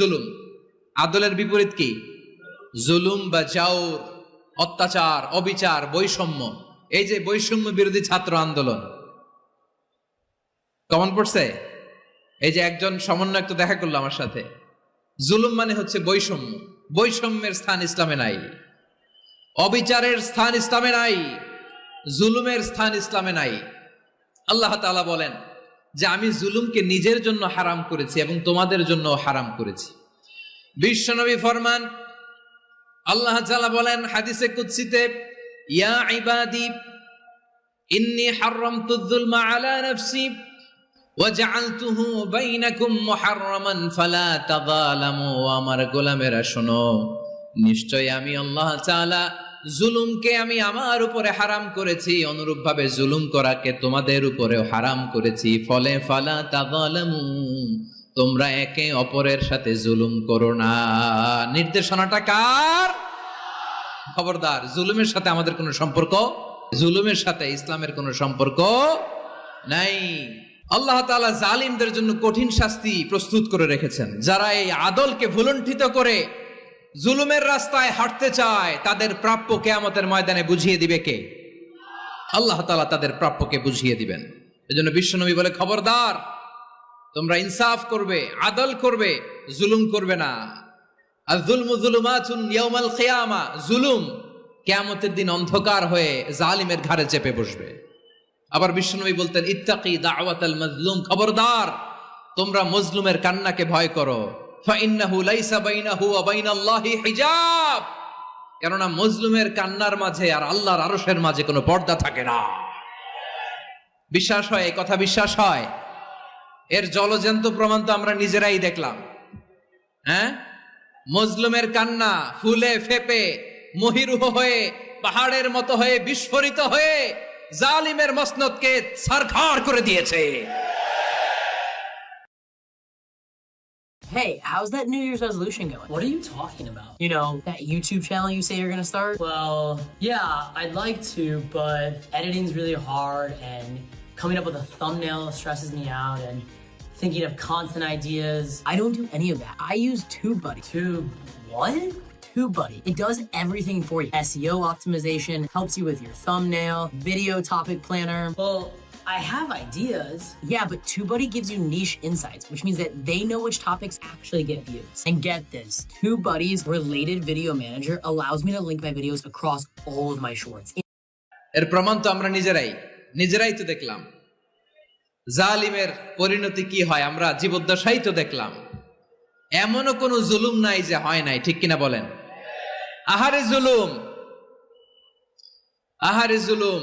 জুলুম। আদলের বিপরীত কি? জুলুম বা জাউর, অত্যাচার, অবিচার, বৈষম্য। এই যে বৈষম্য বিরোধী ছাত্র আন্দোলন। কমন পড়ছে? এই যে একজন সমন্বয়ক তো দেখা করল আমার সাথে। জুলুম মানে হচ্ছে বৈষম্য। বৈষম্যের স্থান ইসলামে নাই। অবিচারের স্থান ইসলামে নাই। জুলুমের স্থান ইসলামে নাই। আল্লাহ তাআলা বলেন যে আমি জুলুমকে নিজের জন্য হারাম করেছি এবং তোমাদের জন্য হারাম করেছি বিশ্বনবী ফরমান আল্লাহ তাআলা বলেন হাদিসে কুদসিতে ইয়া ইবাদি ইন্নী হারামতু যুলমা আলা নাফসি وجعلته بينكم محرما فلا تظالموا আমার গোলামেরা শোনো নিশ্চয় আমি আল্লাহ তাআলা জুলুমকে আমি আমার উপরে হারাম করেছি, অনুরূপভাবে জুলুম করাকে তোমাদের উপরেও হারাম করেছি। ফলে ফালা তাযালামু, তোমরা একে অপরের সাথে জুলুম করো না। নির্দেশনাটা কার? খবরদার, জুলুমের সাথে আমাদের কোনো সম্পর্ক? জুলুমের সাথে ইসলামের কোনো সম্পর্ক নাই। আল্লাহ তাআলা জালিমদের জন্য কঠিন শাস্তি প্রস্তুত করে রেখেছেন। যারা এই আদলকে ভুলণ্ঠিত করে জুলুমের রাস্তায় হাঁটতে চায়, তাদের প্রাপ্য কেয়ামতের ময়দানে বুঝিয়ে দিবে কে? আল্লাহ তালা তাদের প্রাপ্যকে বুঝিয়ে দিবেন। এজন্য বিশ্বনবী বলে, খবরদার, তোমরা ইনসাফ করবে, আদল করবে, জুলুম করবে না। আর জুলমু জুলুমাতুন ইয়াউমাল কিয়ামা জুলুম কিয়ামতের দিন অন্ধকার হয়ে জালিমের ঘাড়ে চেপে বসবে। আবার বিশ্বনবী বলতেন, ইত্তাকি দাওয়াতাল মাজলুম। খবরদার, তোমরা মজলুমের কান্নাকে ভয় করো। কেননা মজলুমের কান্নার মাঝে আর আল্লাহর আরসের মাঝে কোনো পর্দা থাকে না। বিশ্বাস হয়, এই কথা বিশ্বাস হয়? এর জলজন্ত প্রমাণ তো আমরা নিজেরাই দেখলাম। হ্যাঁ? মজলুমের কান্না ফুলে ফেপে, মহিরুহ হয়ে, পাহাড়ের মতো হয়ে, বিস্ফোরিত হয়ে, জালিমের মসনদকে সারখার করে দিয়েছে। Hey, how's that New Year's resolution going? What are you talking about? You know, that YouTube channel you say you're gonna start? Well, yeah, I'd like to, but editing's really hard and coming up with a thumbnail stresses me out and thinking of content ideas. I don't do any of that. I use TubeBuddy. Tube what? TubeBuddy. It does everything for you. SEO optimization, helps you with your thumbnail, video topic planner. Well, I have ideas. Yeah, but TubeBuddy gives you niche insights, which means that they know which topics actually get views. And get this, TubeBuddy's related video manager allows me to link my videos across all of my shorts. এর প্রমাণ তো আমরা নিজেরাই নিজেরাই তো দেখলাম জালিমের পরিণতি কি হয় আমরা জীবদ্দশাই তো দেখলাম এমনও কোনো জুলুম নাই যে হয় নাই ঠিক কিনা বলেন আহারে জুলুম আহারে জুলুম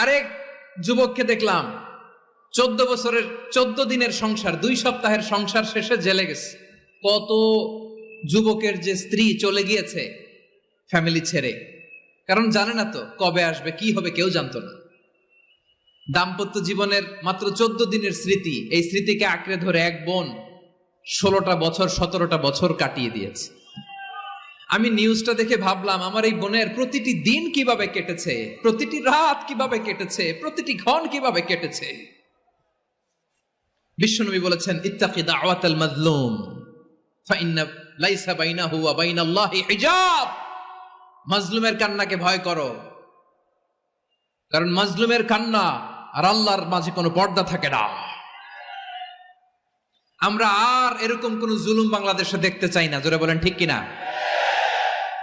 আরেক যুবককে দেখলাম, চোদ্দ বছরের, চোদ্দ দিনের সংসার, দুই সপ্তাহের সংসার শেষে জেলে গেছে। কত যুবকের যে স্ত্রী চলে গিয়েছে ফ্যামিলি ছেড়ে। কারণ জানে না তো কবে আসবে, কি হবে, কেউ জানতো না। দাম্পত্য জীবনের মাত্র চোদ্দ দিনের স্মৃতি, এই স্মৃতিকে আঁকড়ে ধরে এক বোন ষোলোটা বছর, সতেরোটা বছর কাটিয়ে দিয়েছে। আমি নিউজটা দেখে ভাবলাম, আমার এই বোনের প্রতিটি দিন কীভাবে কেটেছে? প্রতিটি রাত কীভাবে কেটেছে? প্রতিটি ঘন কীভাবে কেটেছে? বিশ্বনবী বলেছেন, ইত্তাকি মাজলুম বাইনাহু ওয়া বাইনাল্লাহি হিজাব। মাজলুমের কান্নাকে ভয় করো। কারণ মাজলুমের কান্না আর আল্লাহর মাঝে কোনো পর্দা থাকে না। আমরা আর এরকম কোন জুলুম বাংলাদেশে দেখতে চাই না। জোরে বলেন ঠিক কিনা?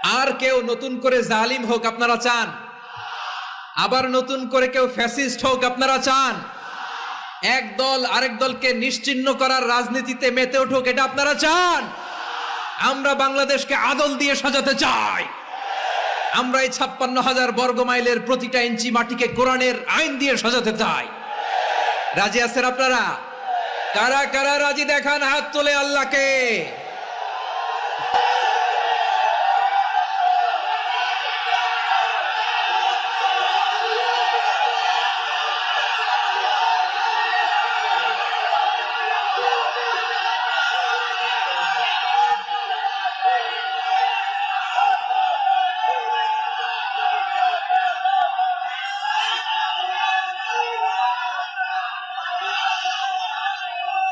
আর কেউ নতুন করে জালিম হোক আপনারা চান। আবার নতুন করে কেউ ফ্যাসিস্ট হোক আপনারা চান। এক দল আরেক দলকে নিশ্চিহ্ন করার রাজনীতিতে মেতে উঠুক, এটা আপনারা চান। আমরা বাংলাদেশকে আদল দিয়ে সাজাতে চাই। আমরা এই ছাপ্পান্ন হাজার বর্গ মাইলের প্রতিটা ইঞ্চি মাটিকে কোরআনের আইন দিয়ে সাজাতে চাই। রাজি আছেন আপনারা? কারা কারা রাজি? দেখান হাত তোলে আল্লাহকে।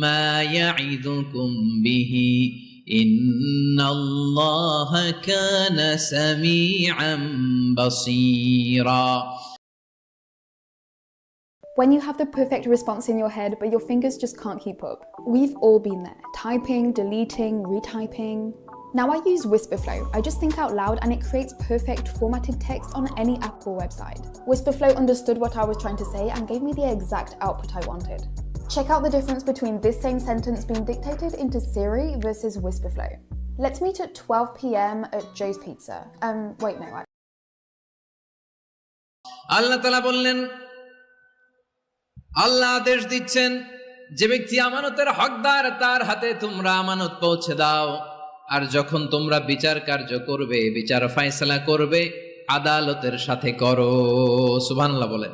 ما يعظكم به إن الله كان سميعا بصيرا When you have the perfect response in your head, but your fingers just can't keep up. We've all been there typing, deleting, retyping. Now I use Whisperflow. I just think out loud and it creates perfect formatted text on any app or website. Whisperflow understood what I was trying to say and gave me the exact output I wanted. Check out the difference between this same sentence being dictated into Siri versus Whisperflow. Let's meet at 12 pm at Joe's Pizza. Um, wait, no, I- আল্লাহ তালা বললেন আল্লাহ আদেশ দিচ্ছেন যে ব্যক্তি আমানতের হকদার তার হাতে তোমরা আমানত পৌঁছে দাও আর যখন তোমরা বিচার কার্য করবে বিচার ফায়সালা করবে আদালতের সাথে করো সুবহানাল্লাহ বলেন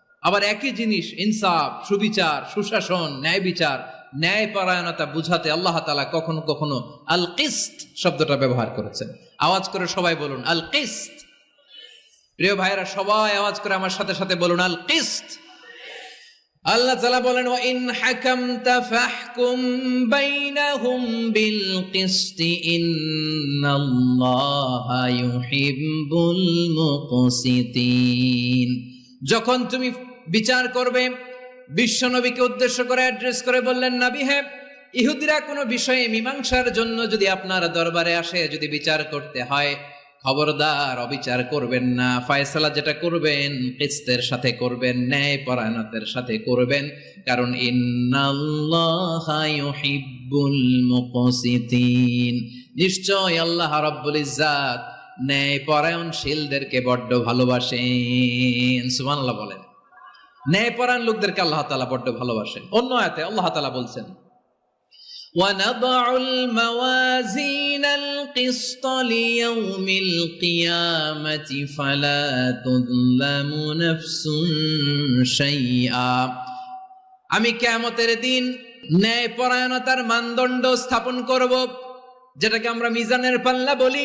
আবার একই জিনিস, ইনসাফ, সুবিচার, সুশাসন, ন্যায় বিচার ন্যায় পরায়ণতা বুঝাতে আল্লাহ তালা কখনো কখনো আল কিস্ত শব্দটা ব্যবহার করেছেন। আওয়াজ করে সবাই বলুন আল কিস্ত প্রিয় ভাইরা সবাই আওয়াজ করে আমার সাথে সাথে বলুন আল কিস্ত আল্লাহ তাআলা বলেন, ওয়া ইন হাকামতা ফাহকুম বাইনাহুম বিল কিসত ইন্নাল্লাহা ইউহিব্বুল মুকসিতিন। যখন তুমি বিচার করবে। বিশ্বনবীকে উদ্দেশ্য করে অ্যাড্রেস করে বললেন, নবী হ্যাঁ ইহুদিরা কোনো বিষয়ে মীমাংসার জন্য যদি আপনার দরবারে আসে, যদি বিচার করতে হয়, খবরদার অবিচার করবেন না। ফয়সালা যেটা করবেন, কিস্তের সাথে করবেন, ন্যায় পরায়ণতের সাথে করবেন। কারণ নিশ্চয় আল্লাহ রাব্বুল ইজ্জাত ন্যায় পরায়ণশীলদেরকে বড্ড ভালোবাসেন। সুবহানাল্লাহ বলেন। ন্যায় পরায়ণ লোকদেরকে আল্লাহ তাআলা বড্ড ভালোবাসেন অন্য আয়াতে আল্লাহ তাআলা বলছেন ونضع الموازين القسط ليوم القيامة فلا تظلم نفس شيئا আমি কেয়ামতের দিন ন্যায় পরায়ণতার মানদণ্ড স্থাপন করব যেটাকে আমরা মিজানের পাল্লা বলি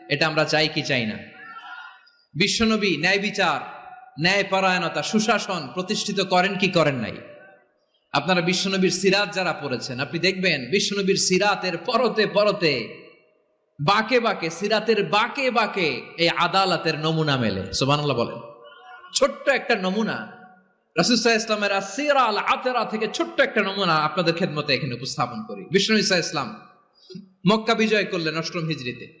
এটা আমরা চাই কি চাই না? বিশ্বনবী ন্যায় বিচার ন্যায় পরায়ণতা সুশাসন প্রতিষ্ঠিত করেন কি করেন নাই? আপনারা বিশ্বনবীর সিরাত যারা পড়েছেন, আপনি দেখবেন বিশ্বনবীর সিরাতের পরতে পরতে, বাকে বাকে, সিরাতের বাকে বাকে এই আদালতের নমুনা মেলে। সুবহানাল্লাহ বলেন। ছোট্ট একটা নমুনা। রাসুসাহ ইসলামের সিরা আল আতেরা থেকে ছোট্ট একটা নমুনা আপনাদের খেদমতে এখানে উপস্থাপন করি। বিষ্ণু ইসা ইসলাম মক্কা বিজয় করলেন অষ্টম হিজড়িতে।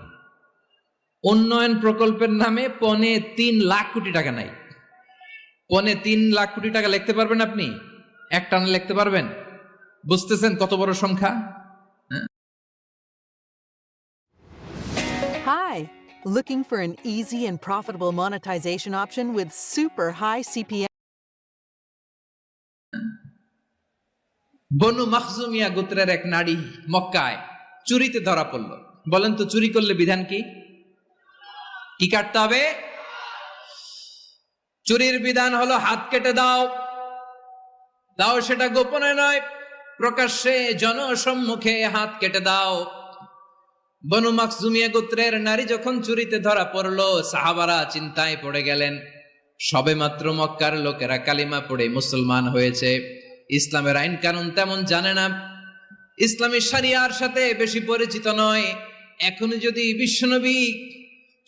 উন্নয়ন প্রকল্পের নামে পনে তিন লাখ কোটি টাকা নাই। পনে তিন লাখ কোটি টাকা লিখতে পারবেন আপনি? এক টানে লিখতে পারবেন? বুঝতেছেন কত বড় সংখ্যা? Hi, looking for an easy and profitable monetization option with super high CPM? বনু মাখজুমিয়া গোত্রের এক নারী মক্কায় চুরিতে ধরা পড়ল। বলেন তো চুরি করলে বিধান কি? কি কাটতে হবে? চুরির বিধান হলো হাত কেটে দাও। দাও সেটা গোপনে নয়, প্রকাশ্যে জনসম্মুখে হাত কেটে দাও। বনু মাকজুমিয়া গোত্রের নারী যখন চুরিতে ধরা পড়ল, সাহাবারা চিন্তায় পড়ে গেলেন, সবে মাত্র মক্কার লোকেরা কালিমা পড়ে মুসলমান হয়েছে। ইসলামের আইন কানুন তেমন জানে না। ইসলামী সারিয়ার সাথে বেশি পরিচিত নয়। এখনও যদি বিশ্বনবী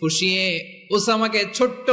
ফুসিয়ে ওসামাকে ছোট্ট